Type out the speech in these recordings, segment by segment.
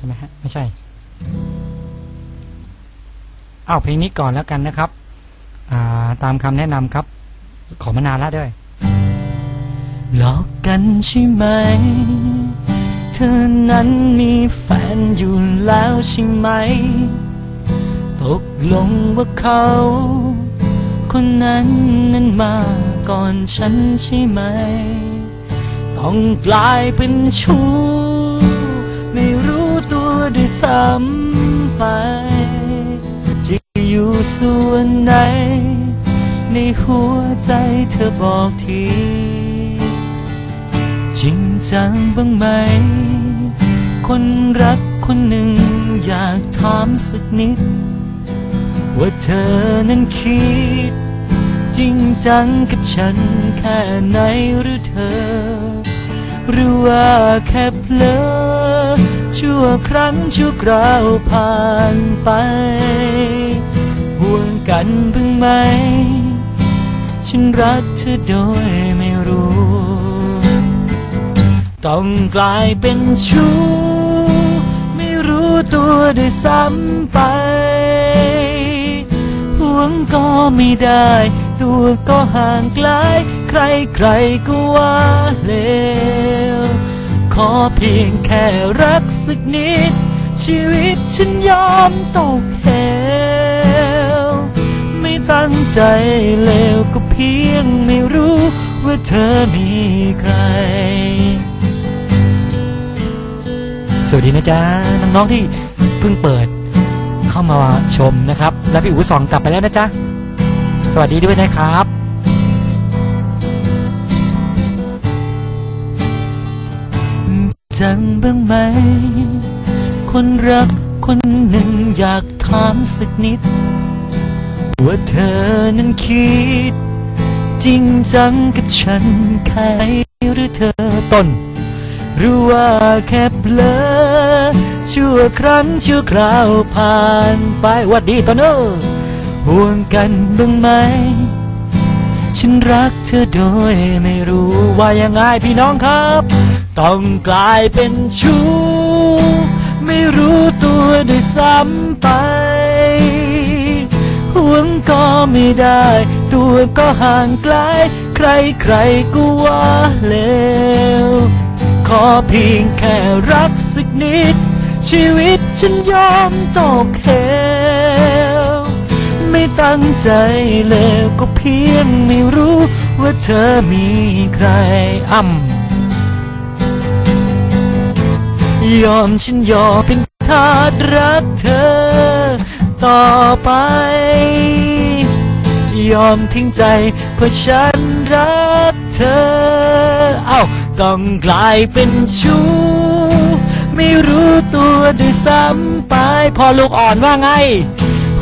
ช่ไหมฮะไม่ใช่ เอาเพลงนี้ก่อนแล้วกันนะครับาตามคำแนะนำครับ ขอมานานแล้วด้วย หลอกกันใช่ไหม เธอนั้นมีแฟนอยู่แล้วใช่ไหม ตกลงว่าเขา คนนั้นนั้นมาก่อนฉันใช่ไหม ต้องกลายเป็นชู้ ด้วยซ้ำไป จะอยู่ส่วนไหน ในหัวใจเธอบอกที จริงจังบ้างไหม คนรักคนหนึ่งอยากถามสักนิด ว่าเธอนั้นคิด จริงจังกับฉันแค่ไหนหรือเธอ หรือว่าแค่เพลอ ชั่วครั้งชั่วคราวผ่านไป ห่วงกันบ้างไหม ฉันรักเธอโดยไม่รู้ ต้องกลายเป็นชู้ ไม่รู้ตัวด้วยซ้ำไป ห่วงก็ไม่ได้ ตัวก็ห่างไกล ใครใครๆก็ว่าเลว ขอเพียงแค่รักสักนิด ชีวิตฉันยอมตกเหวไม่ตั้งใจเลวก็เพียงไม่รู้ว่าเธอมีใคร สวัสดีนะจ๊ะ น้องๆที่เพิ่งเปิดเข้ามาชมนะครับ และพี่อู๋สองกลับไปแล้วนะจ๊ะ สวัสดีด้วยนะครับ จังบ้างไหม คนรักคนหนึ่งอยากถามสักนิด ว่าเธอนั้นคิด จริงจังกับฉันแค่หรือเธอตนหรือว่าแค่เผลอชั่วครั้งชั่วคราวผ่านไปหวัดดีตอนเนอห่วงกันบ้างไหม ฉันรักเธอโดยไม่รู้ว่ายังไงพี่น้องครับ ต้องกลายเป็นชู้ ไม่รู้ตัวด้วยซ้ำไปห่วงก็ไม่ได้ ตัวก็ห่างไกล ใครใครก็ว่าเลว ขอเพียงแค่รักสักนิด ชีวิตฉันยอมตกเหว ไม่ตั้งใจเลวก็เพียงไม่รู้ว่าเธอมีใครอ่ำยอมฉันยอมเป็นทาสรักเธอ ต่อไป ยอมทิ้งใจเพราะฉันรักเธอ เอ้าต้องกลายเป็นชู้ ไม่รู้ตัวด้วยซ้ำไปพอลูกอ่อนว่าไง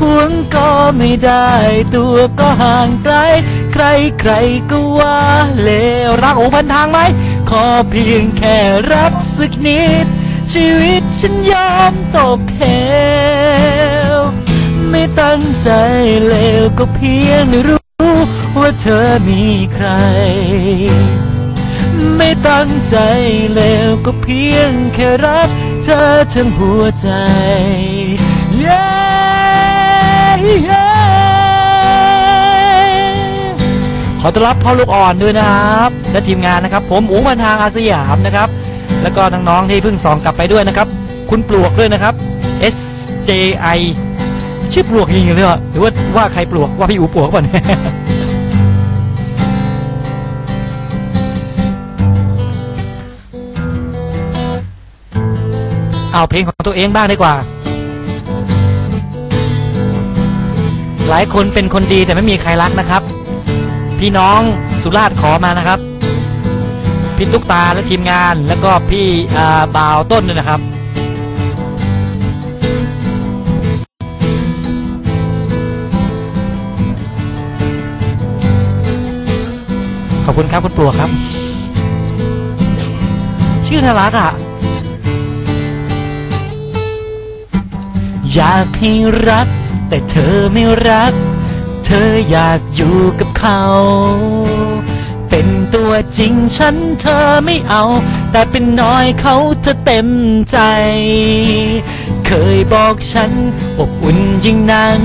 หวงก็ไม่ได้ ตัวก็ห่างไกล ใครใครก็ว่าเลวรักโอ้พันทางไหมขอเพียงแค่รักสักนิด ชีวิตฉันยอมตกเหวไม่ตั้งใจเลวก็เพียงรู้ ว่าเธอมีใคร ไม่ตั้งใจเลวก็เพียงแค่รัก เธอทั้งหัวใจ ขอต้อนรับพ่อลูกอ่อนด้วยนะครับ และทีมงานนะครับ ผมอู๋มันทางอาสยามนะครับ แล้วก็น้องๆที่เพิ่งสองกลับไปด้วยนะครับ คุณปลวกด้วยนะครับ S J I ชื่อปลวกจริงๆเลยเหรอหรือว่าว่าใครปลวกว่าพี่อูปลวกก่อนเอาเพลงของตัวเองบ้างดีกว่า หลายคนเป็นคนดีแต่ไม่มีใครรักนะครับ พี่น้องสุราษฎร์ขอมานะครับ พี่ตุ๊กตาและทีมงานแล้วก็พี่บ่าวต้นด้วยนะครับขอบคุณครับคุณปลวกครับ ชื่อน่ารักอะ อยากให้รัก แต่เธอไม่รัก เธออยากอยู่กับเขา เป็นตัวจริงฉันเธอไม่เอา แต่เป็นน้อยเขาเธอเต็มใจ เคยบอกฉันอบอุ่นยิ่งนั้น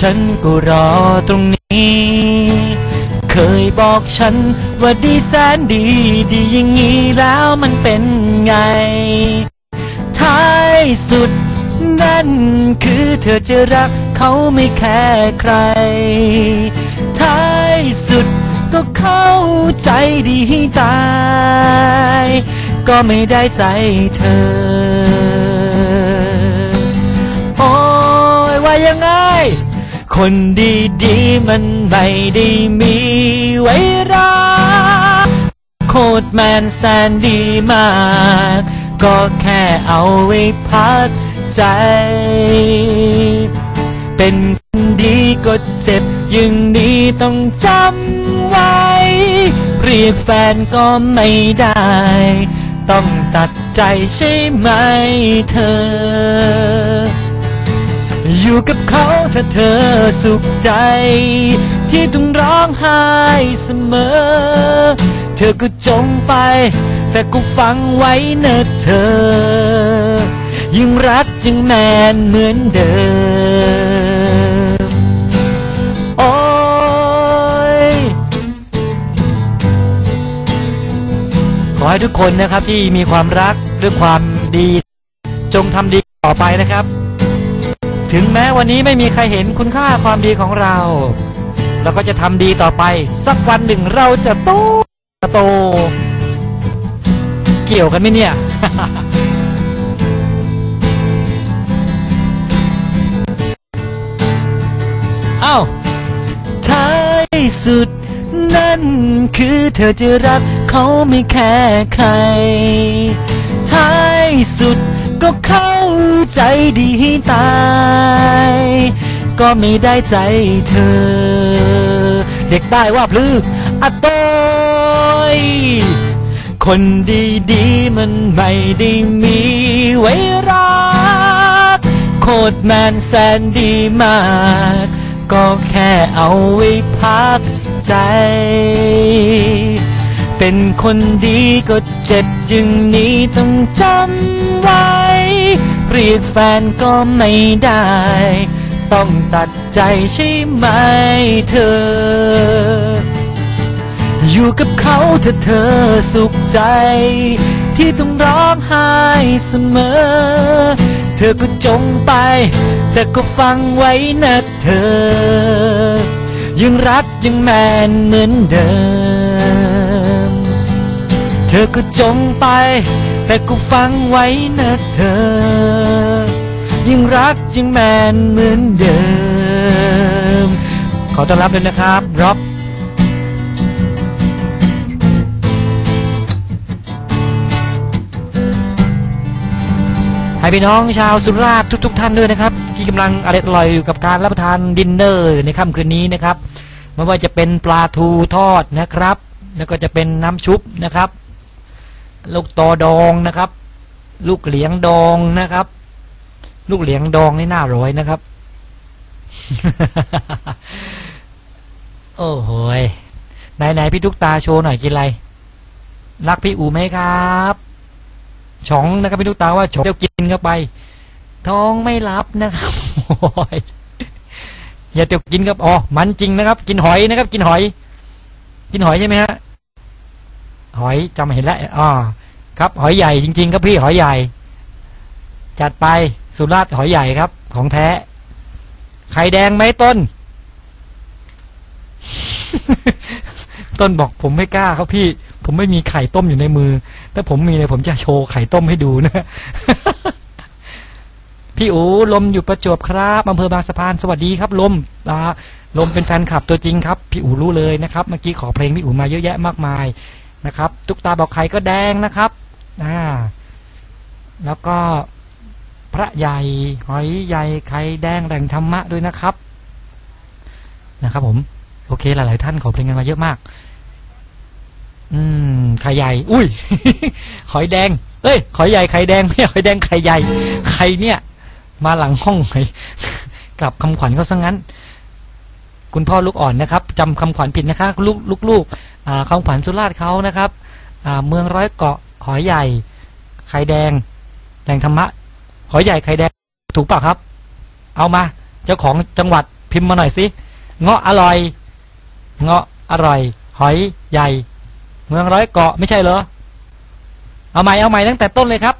ฉันก็รอตรงนี้ เคยบอกฉันว่าดีแสนดี ดีอย่างนี้แล้วมันเป็นไง ท้ายสุด นั่นคือเธอจะรักเขาไม่แค่ใคร ท้ายสุดก็เข้าใจดีตาย ก็ไม่ได้ใจเธอ โอ้ยว่ายังไง คนดีๆมันไม่ได้มีไว้รักโคตรแมนแสนดีมาก ก็แค่เอาไว้พัก ใจ เป็นคนดีก็เจ็บอย่างนี้ต้องจำไว้ เรียกแฟนก็ไม่ได้ ต้องตัดใจใช่ไหมเธอ อยู่กับเขาถ้าเธอสุขใจ ที่ต้องร้องไห้เสมอ เธอก็จงไป แต่ก็ฟังไว้นะเธอ ยังรักยังแมนเหมือนเดิม โอ้ย ขอให้ทุกคนนะครับที่มีความรักด้วยความดี จงทำดีต่อไปนะครับ ถึงแม้วันนี้ไม่มีใครเห็นคุณค่าความดีของเรา เราก็จะทำดีต่อไป สักวันหนึ่งเราจะโตโต เกี่ยวกันไหมเนี่ย สุด นั่นคือเธอจะรักเขาไม่แค่ใคร ท้ายสุดก็เข้าใจดีตาย ก็ไม่ได้ใจเธอ เด็กได้ว่าพลืออะโตยคนดีๆมันไม่ได้มีไว้รัก โคตรแมนแสนดีมาก ก็แค่เอาไว้พักใจ เป็นคนดีก็เจ็บจึงนี้ต้องจำไว้ เรียกแฟนก็ไม่ได้ ต้องตัดใจใช่ไหมเธอ อยู่กับเขาถ้าเธอสุขใจ ที่ต้องร้องไห้เสมอ เธอก็จงไป แต่ก็ฟังไว้นะเธอ ยังรักยังแมนเหมือนเดิม เธอก็จงไป แต่ก็ฟังไว้นะเธอ ยังรักยังแมนเหมือนเดิม ขอต้อนรับเลยนะครับร็อบ ให้พี่น้องชาวสุราษฎร์ทุก ๆ ท่านด้วยนะครับ ที่กำลังอร่อยอร่อยอยู่กับการรับประทานดินเนอร์ในค่ำคืนนี้นะครับไม่ว่าจะเป็นปลาทูทอดนะครับ แล้วก็จะเป็นน้ำชุบนะครับ ลูกตอดองนะครับ ลูกเหลียงดองนะครับ ลูกเหลียงดองนี่น่าร่อยนะครับ โอ้โหยไหนไหนๆพี่ทุกตาโชว์หน่อยกินอะไร รักพี่อูไหมครับ ช้องนะครับพี่ลูกตาว่าช้องเดี๋ยวกินเข้าไป ท้องไม่รับนะครับอยอย่าเดี๋ยวกินครับอ๋อมันจริงนะครับ กินหอยนะครับ กินหอย กินหอยใช่ไหมฮะหอยจำเห็นแล้วอ๋อครับ หอยใหญ่จริง ๆ ครับพี่หอยใหญ่ จัดไปสุราษฎร์หอยใหญ่ครับ ของแท้ไข่แดงไหมต้น ต้นบอกผมไม่กล้าครับพี่ ผมไม่มีไข่ต้มอยู่ในมือ ถ้าผมมีเนี่ยผมจะโชว์ไข่ต้มให้ดูนะ พี่อูลมอยู่ประจวบครับอำเภอบางสะพานสวัสดีครับ ลมอ่าลมเป็นแฟนคลับตัวจริงครับ พี่อูรู้เลยนะครับ เมื่อกี้ขอเพลงพี่อูมาเยอะแยะมากมายนะครับตุกตาบอกไข่ก็แดงนะครับอ่าแล้วก็พระใหญ่หอยใหญ่ไข่แดงแหล่งธรรมะด้วยนะครับ นะครับผม โอเคหลาย ๆ ท่านขอเพลงกันมาเยอะมาก อืมไข่ใหญ่ อุ้ยหอยแดง เอ้ยหอยใหญ่ไข่แดงไม่หอยแดงไข่ใหญ่ไข่เนี่ย มาหลังห้องไหกลับคำขวัญเขาซะงั้น คุณพ่อลูกอ่อนนะครับจำคำขวัญผิดนะคะ ลูกลูกลูกอ่าคำขวัญสุราษฎร์เขานะครับอ่าเมืองร้อยเกาะหอยใหญ่ไข่แดงแหล่งธรรมะหอยใหญ่ไข่แดงถูกปล่าครับ เอามา เจ้าของจังหวัดพิมพ์มาหน่อยสิเงาะอร่อย เงาะอร่อย หอยใหญ่ เมืองร้อยเกาะไม่ใช่เหรอ เอาใหม่เอาใหม่ตั้งแต่ต้นเลยครับ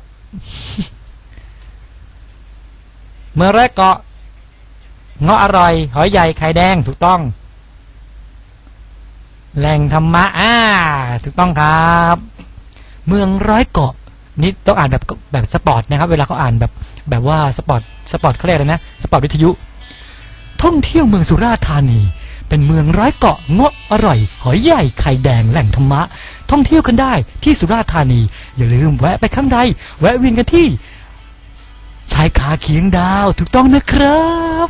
เมืองร้อยเกาะเงาะอร่อย หอยใหญ่ไข่แดงถูกต้อง แหล่งธรรมะอ่าถูกต้องครับ เมืองร้อยเกาะนี่ต้องอ่านแบบแบบสปอร์ตนะครับ เวลาเขาอ่านแบบแบบว่าสปอร์ตสปอร์ตเขาเรียกอะไรนะ สปอร์ตวิทยุ ท่องเที่ยวเมืองสุราษฎร์ธานี เป็นเมืองร้อยเกาะเงาะอร่อย หอยใหญ่ไข่แดงแหล่งธรรมะ ท่องเที่ยวกันได้ที่สุราษฎร์ธานี อย่าลืมแวะไปข้างใด แวะเวียนกันที่ชายคาเคียงดาวถูกต้องนะครับ